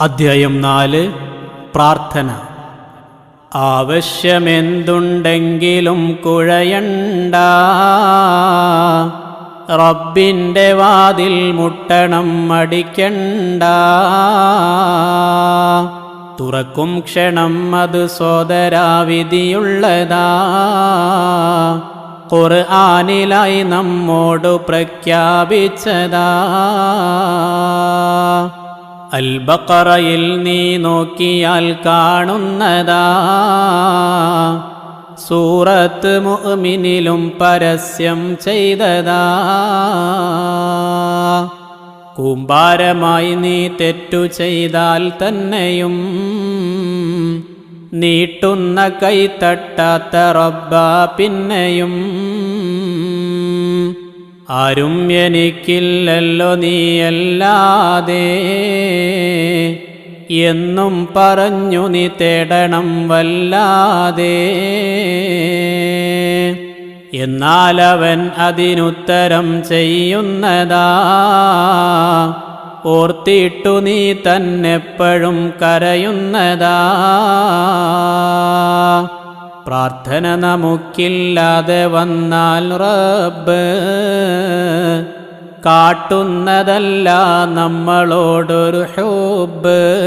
അധ്യായം നാല് പ്രാർത്ഥന. ആവശ്യമെന്തുണ്ടെങ്കിലും കുഴയണ്ട. റബ്ബിന്റെ വാതിൽ മുട്ടണം മടിക്കണ്ട. തുറക്കും ക്ഷണം അത് സോദരാവിധിയുള്ളതാ ഖുർആനിലായി നമ്മോട് പ്രഖ്യാപിച്ചതാ. അൽബക്കറയിൽ നീ നോക്കിയാൽ കാണുന്നതാ. സൂറത്ത് മുഅ്മിനിലും പരസ്യം ചെയ്തതാ. കൂമ്പാരമായി നീ തെറ്റു ചെയ്താൽ തന്നെയും നീട്ടുന്ന കൈ തട്ടാത്ത റബ്ബ പിന്നെയും ആരും എനിക്കില്ലല്ലോ നീയല്ലാതെ. എന്നും പറഞ്ഞു നീ തേടണം വല്ലാതെ. എന്നാലവൻ അതിനുത്തരം ചെയ്യുന്നതാ. ഓർത്തിട്ടു നീ തന്നെപ്പോഴും കരയുന്നതാ. പ്രാർത്ഥന നമുക്കില്ലാതെ വന്നാൽ റബ്ബ് കാട്ടുന്നതല്ല നമ്മളോടൊരു ഹോബ്.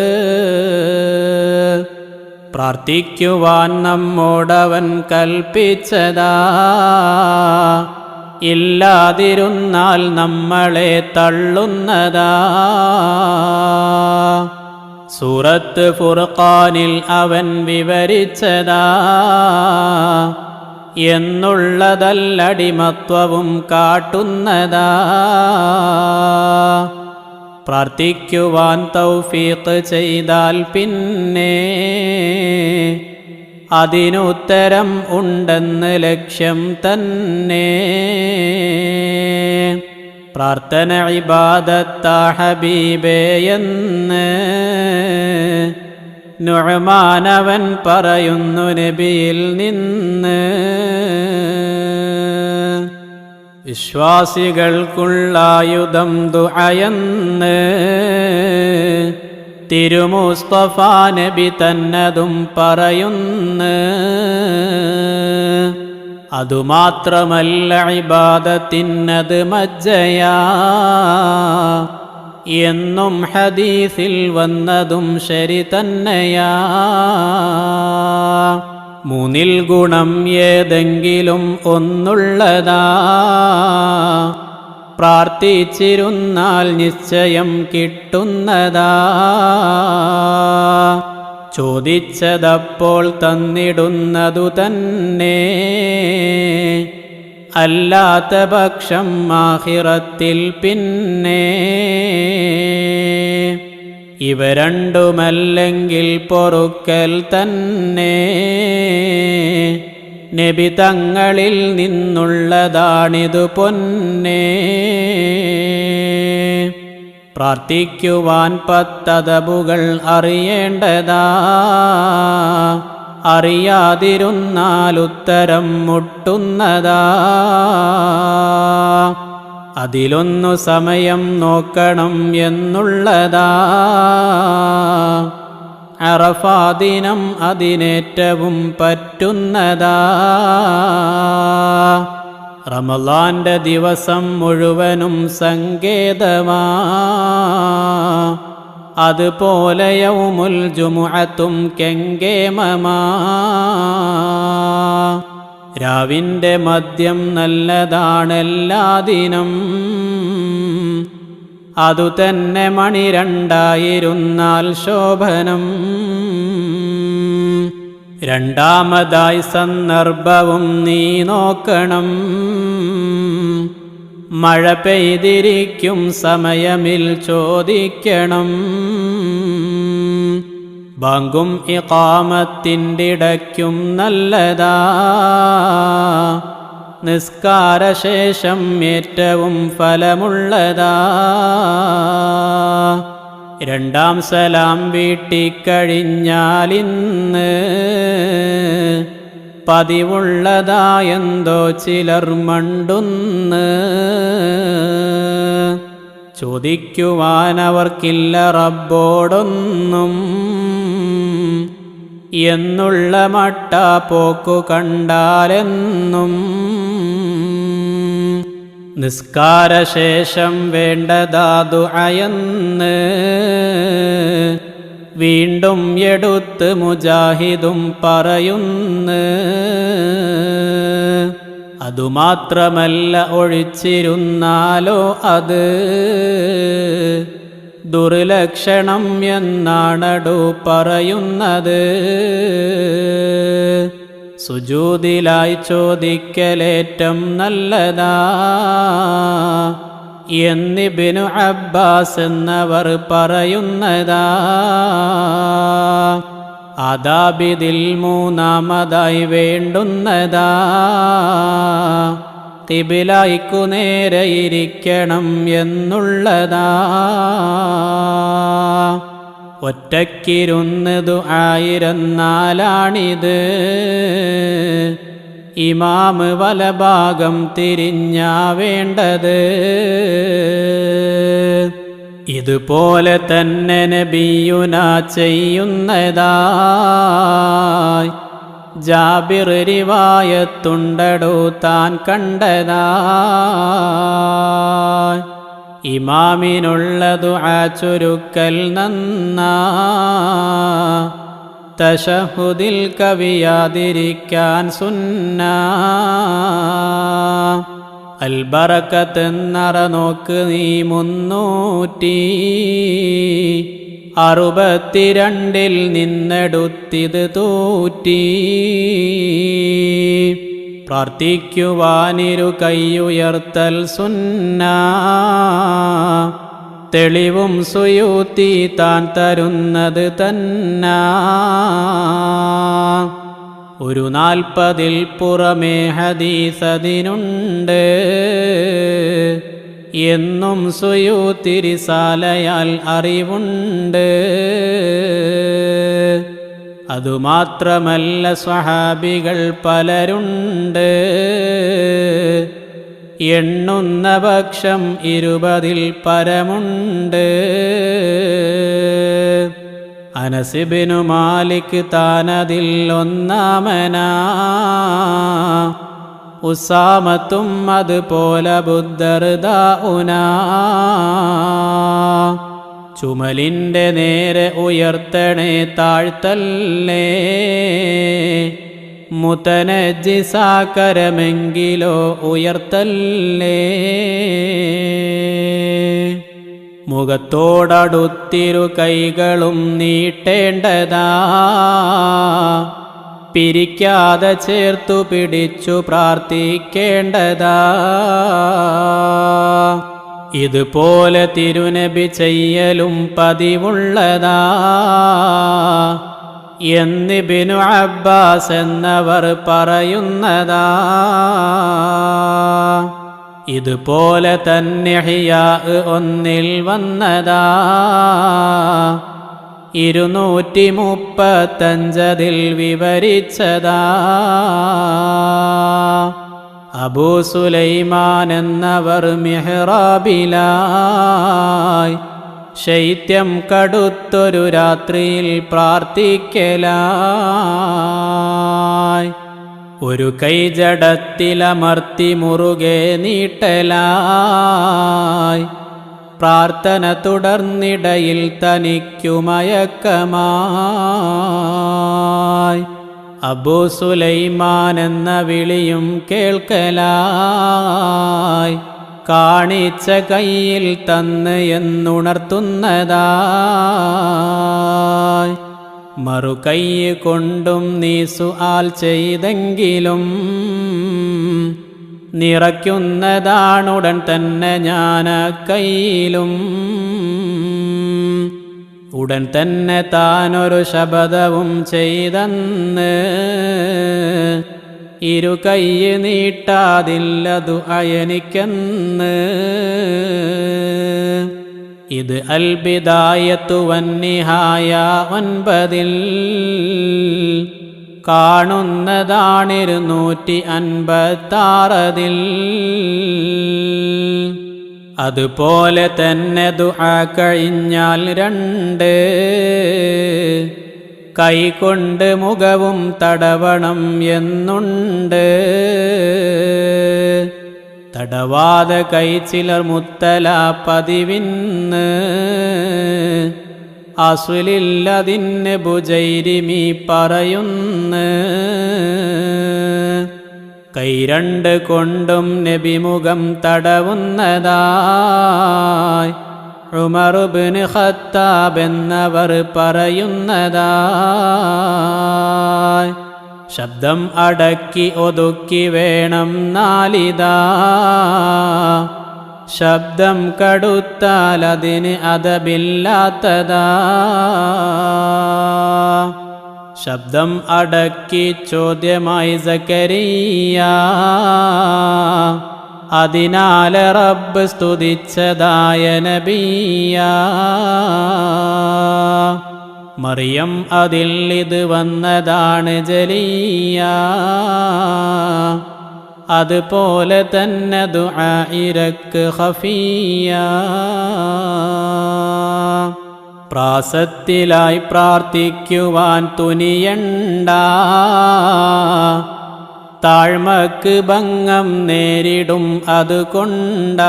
പ്രാർത്ഥിക്കുവാൻ നമ്മോടവൻ കൽപ്പിച്ചതാ. ഇല്ലാതിരുന്നാൽ നമ്മളെ തള്ളുന്നതാ. സൂറത്ത് ഫുർഖാനിൽ അവൻ വിവരിച്ചതാ. എന്നുള്ളതല്ലടിമത്വവും കാട്ടുന്നതാ. പ്രാർത്ഥിക്കുവാൻ തൗഫീഖ് ചെയ്താൽ പിന്നെ അതിനുത്തരം ഉണ്ടെന്ന് ലക്ഷ്യം തന്നെ. പ്രാർത്ഥന ഇബാദത്താ ഹബീബേയെന്ന് നുഴമാനവൻ പറയുന്നു നബിയിൽ നിന്ന്. വിശ്വാസികൾക്കുള്ളായുധം ദുഹയെന്ന് തിരുമുസ്തഫ നബി തന്നതും പറയുന്നു. അതുമാത്രമല്ല ഇബാദത്തിന്നത് മജ്ജയാ. എന്നും ഹദീസിൽ വന്നതും ശരി തന്നെയാ. മൂന്നിൽ ഗുണം ഏതെങ്കിലും ഒന്നുള്ളതാ. പ്രാർത്ഥിച്ചിരുന്നാൽ നിശ്ചയം കിട്ടുന്നതാ. ചോദിച്ചതപ്പോൾ തന്നിടുന്നതു തന്നെ. അല്ലാത്ത പക്ഷം മാഹിറത്തിൽ പിന്നെ. ഇവ രണ്ടുമല്ലെങ്കിൽ പൊറുക്കൽ തന്നെ. നബി തങ്ങളിൽ നിന്നുള്ളതാണിതു പൊന്നെ. പ്രാർത്ഥിക്കുവാൻ പത്തതബുകൾ അറിയേണ്ടതാ. അറിയാതിരുന്നാൽ ഉത്തരം മുട്ടുന്നതാ. അതിലൊന്നു സമയം നോക്കണം എന്നുള്ളതാ. അറഫാദിനം അതിനേറ്റവും പറ്റുന്നതാ. റമലാന്റെ ദിവസം മുഴുവനും സങ്കേതമാ. അതുപോലെ യൗമുൽ ജുമുഅത്തും കെങ്കേമമാ. രാവിന്റെ മദ്യം നല്ലതാണെല്ലാ ദിനം. അതുതന്നെ മണി രണ്ടായിരുന്നാൽ ശോഭനം. രണ്ടാമതായി സന്ദർഭവും നീ നോക്കണം. മഴ പെയ്തിരിക്കും സമയമിൽ ചോദിക്കണം. ബാങ്കും ഇക്കാമത്തിന്റെ ഇടയ്ക്കും നല്ലതാ. നിസ്കാരശേഷം ഏറ്റവും ഫലമുള്ളതാ. രണ്ടാം സലാം വീട്ടിക്കഴിഞ്ഞാലിന്ന് പതിവുള്ളതായെന്തോ ചിലർ മണ്ടുന്ന്. ചോദിക്കുവാനവർക്കില്ല റബ്ബോടൊന്നും. എന്നുള്ള മട്ടാപ്പോക്കു പോക്കു കണ്ടാലെന്നും. നിസ്കാരശേഷം വേണ്ടതാതു അയന്ന് വീണ്ടും എടുത്ത് മുജാഹിദും പറയുന്ന്. അതുമാത്രമല്ല ഒഴിച്ചിരുന്നാലോ അത്? ദുർലക്ഷണം എന്നാണടു പറയുന്നത്? സുജൂതിലായി ചോദിക്കലേറ്റം നല്ലതാ. എന്നിബിനു അബ്ബാസ് എന്നവർ പറയുന്നതാ. അദാബിതിൽ മൂന്നാമതായി വേണ്ടുന്നതാ. തിബിലായിക്കു നേരെ ഇരിക്കണം എന്നുള്ളതാ. ഒറ്റക്കിരുന്നതു ആയിരുന്നാലാണിത് ഇമാമ് വലഭാഗം തിരിഞ്ഞാ വേണ്ടത്. ഇതുപോലെ തന്നെ നബിയുന ചെയ്യുന്നതായി. ജാബിർ റിവായത്തുണ്ടടു താൻ കണ്ടതാ ഇമാമിനുള്ളതു ആ ചുരുക്കൽ നന്നാ. തശഹുദിൽ കവിയാതിരിക്കാൻ സുന്ന. അൽബറക്കത്തെന്നറ നോക്ക് നീ മുന്നൂറ്റി. അറുപത്തിരണ്ടിൽ നിന്നെടുത്തിത് തൂറ്റി. പ്രാർത്ഥിക്കുവാനിരു കൈയുയർത്തൽ സുന്ന. തെളിവും സുയൂത്തി താൻ തരുന്നത് തന്ന. ഒരു നാൽപ്പതിൽ പുറമേ ഹദീസതിനുണ്ട്. എന്നും സുയൂത്തിരിസാലയാൽ അറിവുണ്ട്. അതുമാത്രമല്ല സ്വഹാബികൾ പലരുണ്ട്. എണ്ണുന്ന പക്ഷം ഇരുപതിൽ പരമുണ്ട്. അനസിബിനു മാലിക് താനതിൽ ഒന്നാമനാ. ഉസാമത്തും അതുപോലെ ബുദ്ധർദാഉനാ ചുമലിന്റെ നേരെ ഉയർത്തണേ താഴ്ത്തല്ലേ? മുതനജിസാകരമെങ്കിലോ ഉയർത്തല്ലേ? മുഖത്തോടടുത്തിരു കൈകളും നീട്ടേണ്ടതാ. പിരിക്കാതെ ചേർത്തു പിടിച്ചു പ്രാർത്ഥിക്കേണ്ടതാ. ഇതുപോലെ തിരുനബി ചെയ്യലും പതിവുള്ളതാ. എന്നിബിനു അബ്ബാസ് എന്നവർ പറയുന്നതാ. ഇതുപോലെ തന്നെ ഹിയാ ഒന്നിൽ വന്നതാ. ഇരുന്നൂറ്റി മുപ്പത്തഞ്ചതിൽ വിവരിച്ചതാ. അബൂ സുലൈമാൻ എന്നവർ മെഹ്റാബിലായി. ശൈത്യം കടുത്തൊരു രാത്രിയിൽ പ്രാർത്ഥിക്കലായി. ഒരു കൈ ജഡത്തിലമർത്തി മുറുകെ നീട്ടലായി. പ്രാർത്ഥന തുടർന്നിടയിൽ തനിക്കു മയക്കമായി. അബൂ സുലൈമാൻ എന്ന വിളിയും കേൾക്കലായി. കാണിച്ച കയ്യിൽ തന്ന് എന്നുണർത്തുന്നതായി. മറുകൈ കൊണ്ടും നീ സുആൽ ചെയ്തെങ്കിലും നിറയ്ക്കുന്നതാണുടൻ തന്നെ ഞാൻ കയ്യിലും ഉടൻ തന്നെ താനൊരു ശബദവും ചെയ്തെന്ന്. ഇരു കൈ നീട്ടാതില്ലതു അയനിക്കെന്ന്. ഇത് അൽബിദായത്തു വന്നിഹായ ഒൻപതിൽ കാണുന്നതാണിരുന്നൂറ്റി അൻപത്താറതിൽ അതുപോലെ തന്നെ ദുആ കഴിഞ്ഞാൽ രണ്ട്. കൈകൊണ്ട് മുഖവും തടവണം എന്നുണ്ട്. തടവാതെ കൈ ചിലർ മുത്തല പതിവിന്ന്. അസുലില്ലതിന് ബുജൈരിമി പറയുന്നു. കൈ രണ്ട് കൊണ്ടും നബിമുഖം തടവുന്നതായി ഉമറുബിന് ഖത്താബ് എന്നവർ പറയുന്നതായി. ശബ്ദം അടക്കി ഒതുക്കി വേണം നാലിതാ. ശബ്ദം കടുത്താൽ അതിന് അതബില്ലാത്തതാ ശബ്ദം അടക്കി ചോദ്യമായി സക്കരിയ അതിനാൽ റബ്ബ് സ്തുതിച്ചതായ നബിയ മറിയം അതിൽ ഇത് വന്നതാണ് ജലിയ അതുപോലെ തന്നെ ദുആ ഇരക്ക് ഖഫിയ പ്രാസത്തിലായി പ്രാർത്ഥിക്കുവാൻ തുനിയണ്ട. താഴ്മക്ക് ഭംഗം നേരിടും അതുകൊണ്ട.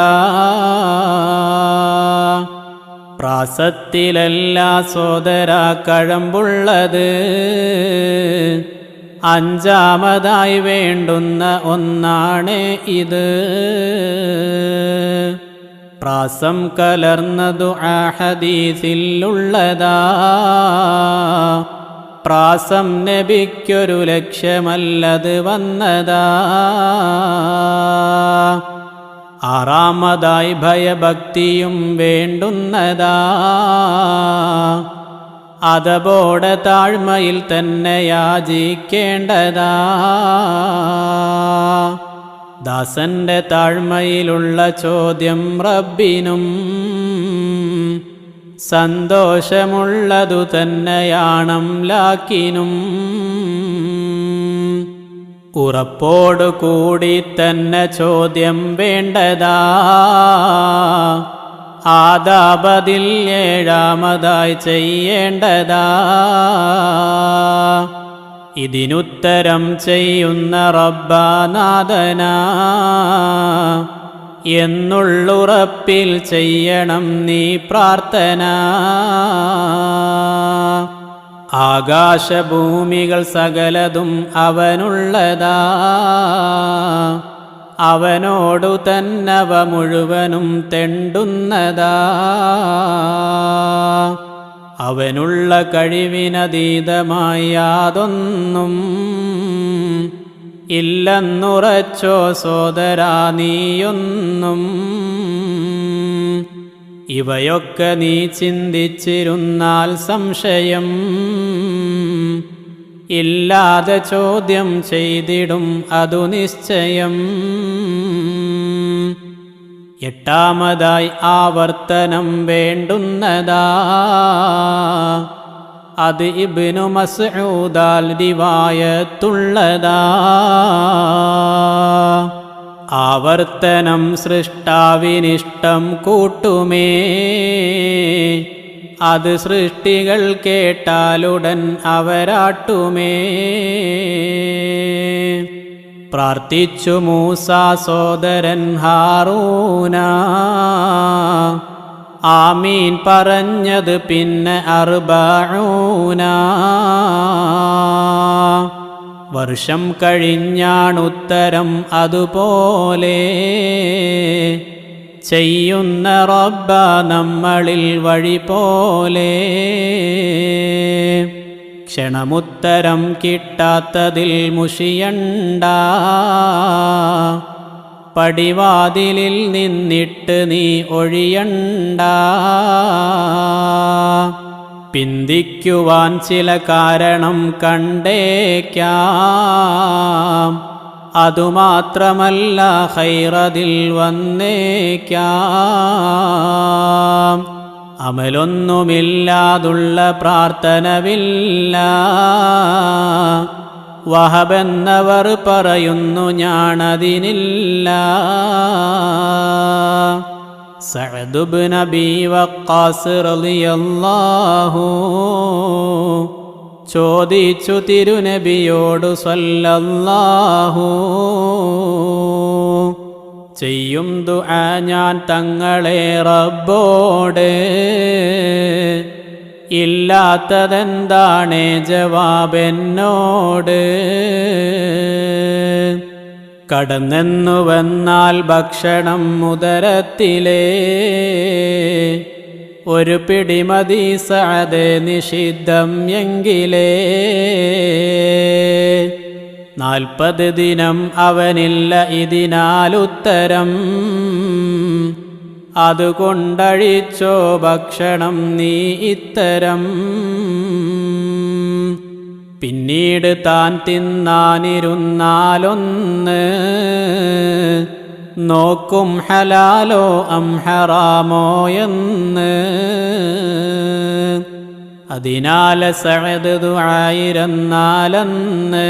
പ്രാസത്തിലല്ല സോദര കഴമ്പുള്ളത്. അഞ്ചാമതായി വേണ്ടുന്ന ഒന്നാണ് ഇത്. പ്രാസം കലർന്നതു ആ ഹദീസിലുള്ളതാ. പ്രാസം നബിക്കൊരു ലക്ഷ്യമല്ലത് വന്നതാ. ആറാമതായി ഭയഭക്തിയും വേണ്ടുന്നതാ. അതബോടെ താഴ്മയിൽ തന്നെ യാചിക്കേണ്ടതാ. ദാസന്റെ താഴ്മയിലുള്ള ചോദ്യം റബ്ബിനും. സന്തോഷമുള്ളതു തന്നെയാണം ലാക്കിനും. ഉറപ്പോടു കൂടി തന്നെ ചോദ്യം വേണ്ടതാ. ആദാപതിൽ ഏഴാമതായി ചെയ്യേണ്ടതാ. ഇതിനുത്തരം ചെയ്യുന്ന റബ്ബാനാഥന. എന്നുള്ളുറപ്പിൽ ചെയ്യണം നീ പ്രാർത്ഥന. ആകാശഭൂമികൾ സകലതും അവനുള്ളതാ. അവനോടു തന്നവ മുഴുവനും തെണ്ടുന്നതാ. അവനുള്ള കഴിവിനതീതമായി യാതൊന്നും ഇല്ലെന്നുറച്ചോ സോദരാ നീയൊന്നും. ഇവയൊക്കെ നീ ചിന്തിച്ചിരുന്നാൽ സംശയം. ഇല്ലാതെ ചോദ്യം ചെയ്തിടും അതു നിശ്ചയം. എട്ടാമതായി ആവർത്തനം വേണ്ടുന്നതാ. അത് ഇബ്നു മസൂദാൽ ദിവായത്തുള്ളതാ ആവർത്തനം സൃഷ്ടാവിനിഷ്ടം കൂട്ടുമേ. അത് സൃഷ്ടികൾ കേട്ടാലുടൻ അവരാട്ടുമേ. പ്രാർത്ഥിച്ചു മൂസ സോദരൻ ഹാറൂന. ആമീൻ പറഞ്ഞത് പിന്നെ അർബൂന വർഷം കഴിഞ്ഞാണുത്തരം അതുപോലെ ചെയ്യുന്ന റബ്ബ നമ്മളിൽ വഴി പോലെ. ക്ഷണമുത്തരം കിട്ടാത്തതിൽ മുഷിയണ്ട. പടിവാതിലിൽ നിന്നിട്ട് നീ ഒഴിയണ്ട. പിന്തിക്കുവാൻ ചില കാരണം കണ്ടേക്കാം. അതുമാത്രമല്ല ഹൈറതിൽ വന്നേക്കാം. അമലൊന്നുമില്ലാതുള്ള പ്രാർത്ഥനവില്ല. വഹബെന്നവർ പറയുന്നു ഞാനതിനില്ല. സഅദുബ് നബി വഖാസ് റളിയല്ലാഹു ചോദിച്ചു തിരുനബിയോട് സല്ലല്ലാഹു ചെയ്യും ദുആ ഞാൻ തങ്ങളെ റബ്ബോട്. ഇല്ലാത്തതെന്താണ് ജവാബെന്നോട്. കടന്നെന്നു വന്നാൽ ഭക്ഷണം മുതരത്തിലേ ഒരു പിടിമതി സാതെ നിഷിദ്ധം എങ്കിലേ. നാൽപ്പത് ദിനം അവനില്ല ഇതിനാലുത്തരം. അതുകൊണ്ടഴിച്ചോ ഭക്ഷണം നീ ഇത്തരം. പിന്നീട് താൻ തിന്നാനിരുന്നാലൊന്ന്. നോക്കും ഹലാലോ അം ഹറാമോ എന്ന്. അതിനാൽ സഅദ് ദുആയിരുന്നാലെന്ന്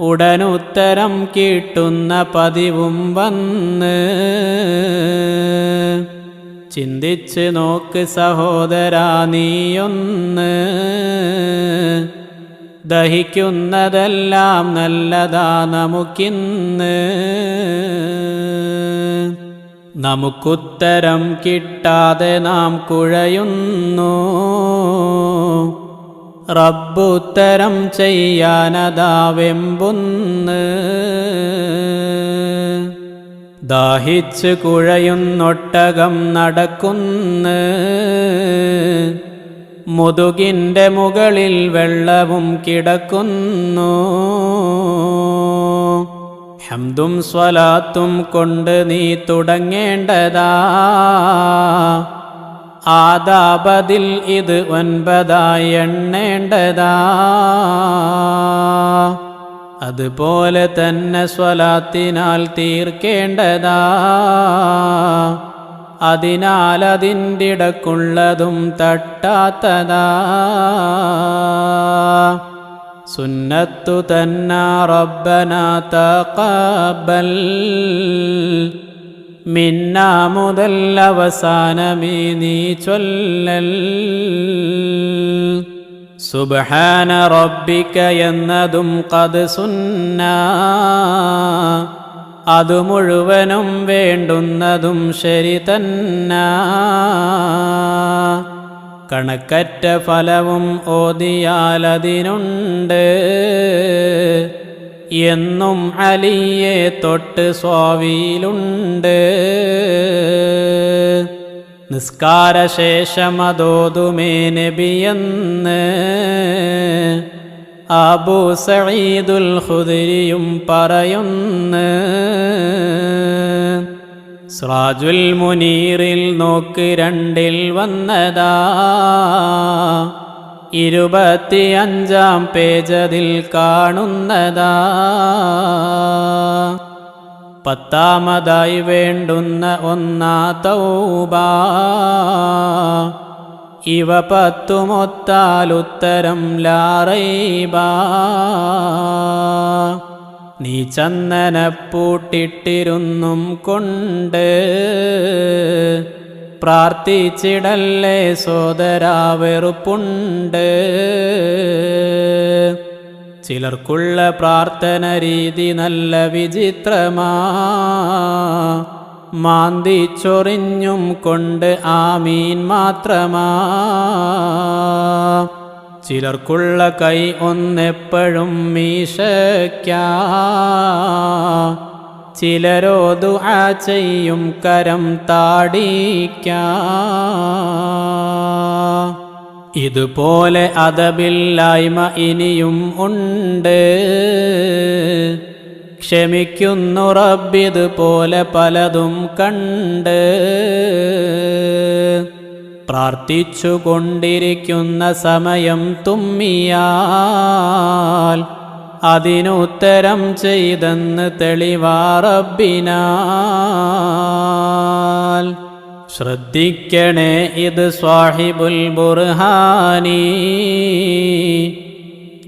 ഉടനുത്തരം കിട്ടുന്ന പതിവും വന്ന്. ചിന്തിച്ച് നോക്ക് സഹോദരാ നീയൊന്ന് ദഹിക്കുന്നതെല്ലാം നല്ലതാ നമുക്കിന്ന് നമുക്കുത്തരം കിട്ടാതെ നാം കുഴയുന്നു. റബ്ബുത്തരം ചെയ്യാനതാവെമ്പുന്ന് ദാഹിച്ച് കുഴയുന്നൊട്ടകം നടക്കുന്ന്. മുതുകിന്റെ മുകളിൽ വെള്ളവും കിടക്കുന്നു. ഹംദും സ്വലാത്തും കൊണ്ട് നീ തുടങ്ങേണ്ടതാ. ആദാപതിൽ ഇത് ഒൻപതായി എണ്ണേണ്ടതാ. അതുപോലെ തന്നെ സ്വലാത്തിനാൽ തീർക്കേണ്ടതാ. അതിനാൽ അതിന്റെ ഇടക്കുള്ളതും തട്ടാത്തതാ. സുന്നത്തു തന്ന ربنا തഖബ്ബൽ മിന്നാ മുതൽ നീ ചൊല്ലൽ. സുബ്ഹാന എന്നതും കത് സുന്ന. അത് മുഴുവനും വേണ്ടുന്നതും ശരി തന്ന. കണക്കറ്റ ഫലവും ഓതിയാലതിനുണ്ട്. എന്നും അലിയെ തൊട്ട് സ്വാവിയിലുണ്ട്. നിസ്കാരശേഷമതോതുമേ നബിയെന്ന്. അബൂ സഈദുൽ ഖുദരിയും പറയുന്നു. സ്രാജുൽ മുനീറിൽ നോക്ക് രണ്ടിൽ വന്നതാ. ഇരുപത്തിയഞ്ചാം പേജതിൽ കാണുന്നതാ. പത്താമതായി വേണ്ടുന്ന ഒന്നാ തൗബ. ഇവ പത്തുമൊത്താലുത്തരം ലാറൈബ നീ ചന്ദനപ്പൂട്ടിട്ടിരുന്നും കൊണ്ട് പ്രാർത്ഥിച്ചിടല്ലേ സോദരാ വെറുപ്പുണ്ട്. ചിലർക്കുള്ള പ്രാർത്ഥന രീതി നല്ല വിചിത്രമാ. മാന്തിച്ചൊറിഞ്ഞും കൊണ്ട് ആമീൻ മാത്രമാ. ചിലർക്കുള്ള കൈ ഒന്നെപ്പോഴും മീശയ്ക്കാ. ചിലരോ ദുആ ചെയ്യും കരം താടിക്കാ. ഇതുപോലെ അതബില്ലായ്മ ഇനിയും ഉണ്ട്. ക്ഷമിക്കുന്നു റബ്ബിതുപോലെ പലതും കണ്ട്. പ്രാർത്ഥിച്ചു കൊണ്ടിരിക്കുന്ന സമയം തുമ്മിയാൽ അതിനുത്തരം ചെയ്തെന്ന് തെളിവാറബിനാൽ ശ്രദ്ധിക്കണേ ഇത് സ്വാഹിബുൽ ബുർഹാനി.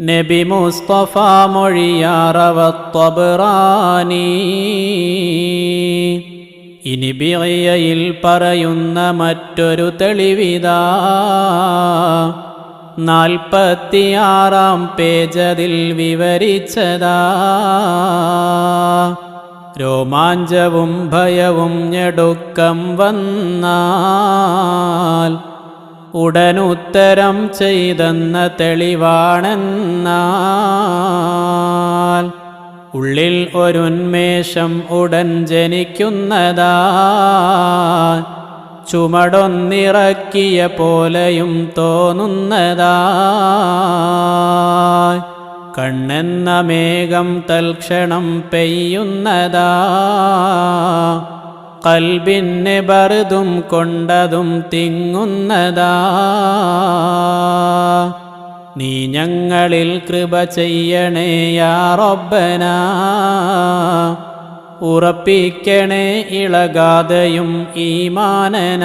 നബി മുസ്തഫ മൊഴിയാറവത്വബറാനി ഇനി ബിയയിൽ പറയുന്ന മറ്റൊരു തെളിവിതാ. നാൽപ്പത്തിയാറാം പേജതിൽ വിവരിച്ചതാ. രോമാഞ്ചവും ഭയവും ഞെടുക്കം വന്നാൽ ഉടനുത്തരം ചെയ്തെന്ന തെളിവാണെന്നാൽ ഉള്ളിൽ ഒരുന്മേഷം ഉടൻ ജനിക്കുന്നതാ. ചുമടൊന്നിറക്കിയ പോലെയും തോന്നുന്നതാ. കണ്ണെന്ന മേഘം തൽക്ഷണം പെയ്യുന്നതാ. കൽബിന്നെ ബറുതും കൊണ്ടതും തിങ്ങുന്നതാ. നീ ഞങ്ങളിൽ കൃപ ചെയ്യണേ യാ റബ്ബന. ഉറപ്പിക്കണേ ഇളകാതെയും ഈമാനന.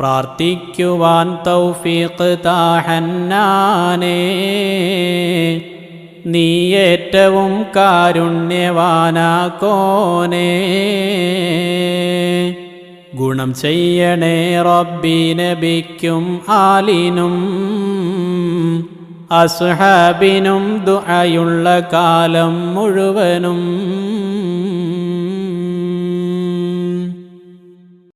പ്രാർത്ഥിക്കുവാൻ തൗഫീഖ് താഹന്നാനേ. നീ ഏറ്റവും കാരുണ്യവാനാക്കോനേ. ഗുണം ചെയ്യണേ റബ്ബി നബിക്കും ആലിനും അസുഹാബിനും ദുആയുള്ള കാലം മുഴുവനും.